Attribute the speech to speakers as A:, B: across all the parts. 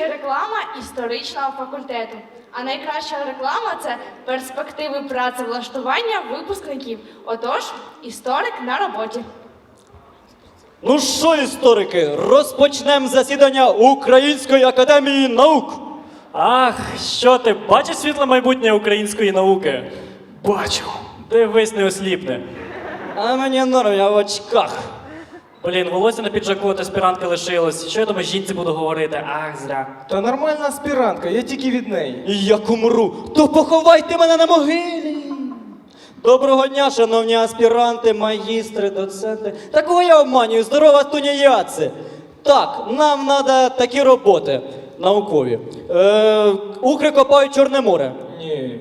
A: реклама історичного факультету. А найкраща реклама це перспективи працевлаштування випускників. Отож, історик на роботі.
B: Ну що, історики, розпочнемо засідання Української академії наук.
C: Ах, що ти бачиш світле майбутнє української науки? Бачу. Дивись, не осліпне.
B: А мені норм, я в очках.
C: Блін, волосся на піджаку от аспірантки лишилось. Що я думаю, жінці буду говорити? Ах, зря.
D: Та нормальна аспірантка, я тільки від неї.
B: І як умру, то поховайте мене на могилі. Доброго дня, шановні аспіранти, магістри, доценти. Та кого я обманюю? Здорова тунеядці. Так, нам треба такі роботи наукові. Е, Укри копають Чорне море.
D: Ні.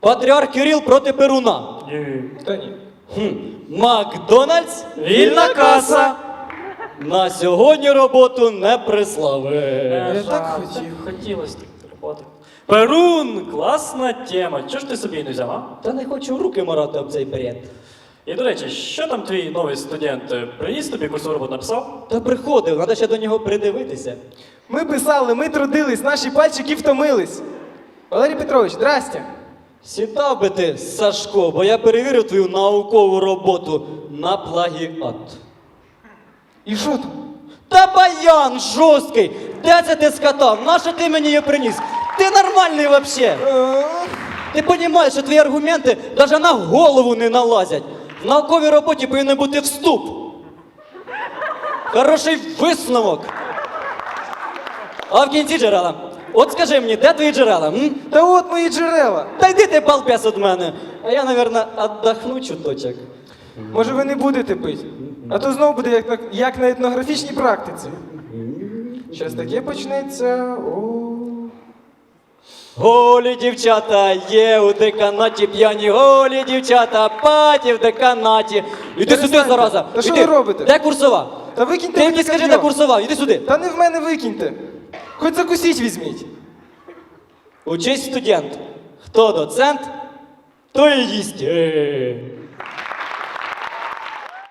B: Патріарх Кирил проти Перуна.
C: Ні.
D: Та ні.
B: Хм. Макдональдс
C: Вільна каса.
B: На сьогодні роботу не прислали.
D: Я так хотів.
C: Хотілося роботи. Перун, класна тема. Чого ж ти собі не взяв, а?
B: Та не хочу руки марати об цей період.
C: І до речі, що там твій новий студент е, приніс тобі курсову роботу написав?
B: Та приходив, треба ще до нього придивитися.
D: Ми писали, ми трудились, наші пальчики втомились. Валерій Петрович, здрастя.
B: Сідав би ти, Сашко, бо я перевірю твою наукову роботу на плагіат.
D: І що там?
B: Та баян жорсткий! Де це ти скатав? Нащо ти мені її приніс? Ти нормальний вообще!
D: Е,
B: Ти розумієш, що твої аргументи навіть на голову не налазять. В науковій роботі повинен бути вступ. Хороший висновок. А в кінці джерела. От скажи мені, де твої джерела? М?
D: Та от мої джерела.
B: Та йди ти балбес від мене. А я, напевно, віддохну чуточок.
D: Може ви не будете пити? А то знову буде як на, як на етнографічній практиці. Щось таке почнеться. О.
B: Голі дівчата є у деканаті п'яні, голі дівчата, паті в деканаті. Іди сюди,
D: Перестаньте.
B: зараза.
D: Та що
B: Іди.
D: ви робите?
B: Де курсова?
D: Та викиньте
B: Ти
D: мені
B: мені скажи, де курсова, іди сюди.
D: Та не в мене викиньте. Хоч закусіть візьміть.
B: Учись студент. Хто доцент, то і їсть.